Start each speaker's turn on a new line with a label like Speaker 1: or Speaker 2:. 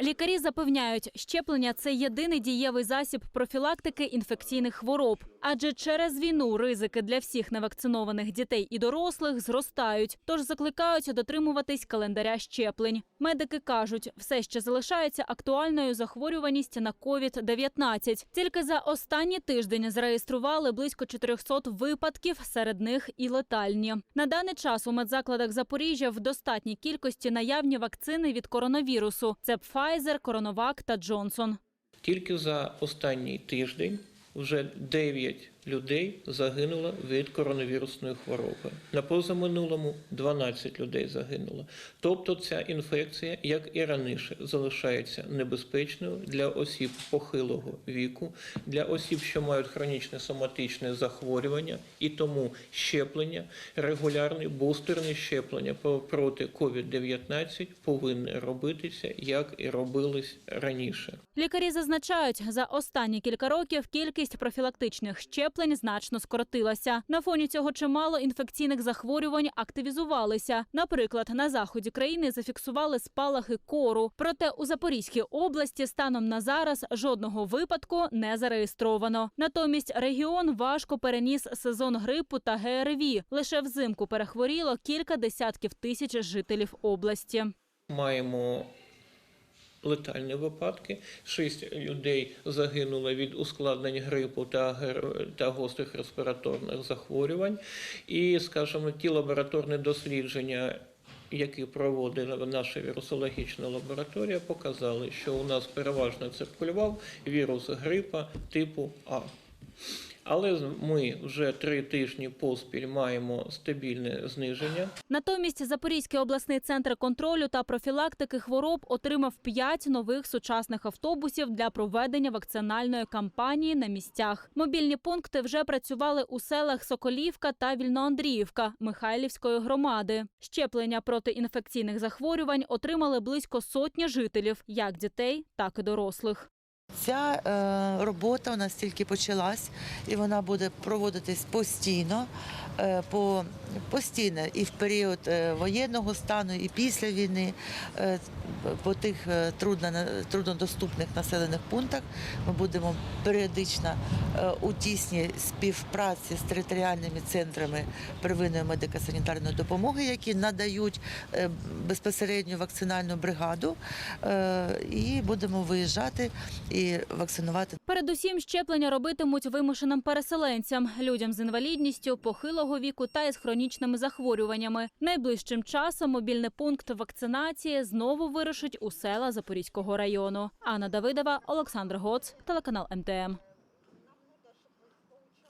Speaker 1: Лікарі запевняють, щеплення це єдиний дієвий засіб профілактики інфекційних хвороб. Адже через війну ризики для всіх невакцинованих дітей і дорослих зростають. Тож закликають дотримуватись календаря щеплень. Медики кажуть, все ще залишається актуальною захворюваність на COVID-19. Тільки за останній тиждень зареєстрували близько 400 випадків, серед них і летальні. На даний час у медзакладах Запоріжжя в достатній кількості наявні вакцини від коронавірусу. Це Pfizer, Коронавак та Джонсон.
Speaker 2: Тільки за останній тиждень вже 9 людей загинуло від коронавірусної хвороби. На позаминулому 12 людей загинуло. Тобто ця інфекція, як і раніше, залишається небезпечною для осіб похилого віку, для осіб, що мають хронічне соматичне захворювання, і тому щеплення, регулярні бустерні щеплення проти COVID-19 повинні робитися, як і робились раніше.
Speaker 1: Лікарі зазначають, за останні кілька років кількість профілактичних щеплень значно скоротилася. На фоні цього чимало інфекційних захворювань активізувалися. Наприклад, на заході країни зафіксували спалахи кору. Проте у Запорізькій області станом на зараз жодного випадку не зареєстровано. Натомість регіон важко переніс сезон грипу та ГРВІ. Лише взимку перехворіло кілька десятків тисяч жителів області.
Speaker 2: Маємо летальні випадки. Шість людей загинуло від ускладнень грипу та, та гострих респіраторних захворювань. І, скажімо, ті лабораторні дослідження. Які проводила наша вірусологічна лабораторія, показали, що у нас переважно циркулював вірус грипа типу А. Але ми вже три тижні поспіль маємо стабільне зниження
Speaker 1: Натомість Запорізький обласний центр контролю та профілактики хвороб отримав п'ять нових сучасних автобусів для проведення вакцинальної кампанії на місцях. Мобільні пункти вже працювали у селах Соколівка та Вільноандріївка Михайлівської громади. Щеплення проти інфекційних захворювань отримали близько сотні жителів, як дітей, так і дорослих.
Speaker 3: Ця е, робота у нас тільки почалась, і вона буде проводитись постійно, е, по, постійно і в період е, воєнного стану, і після війни. Е, по тих е, трудно, труднодоступних населених пунктах ми будемо періодично е, у тісній співпраці з територіальними центрами первинної медико-санітарної допомоги, які надають е, безпосередньо вакцинальну бригаду, е, і будемо виїжджати вакцинувати
Speaker 1: Передусім щеплення робитимуть вимушеним переселенцям, людям з інвалідністю, похилого віку та із хронічними захворюваннями. Найближчим часом мобільний пункт вакцинації знову вирушить у села Запорізького району. Анна Давидова, Олександр Гоц, телеканал МТМ.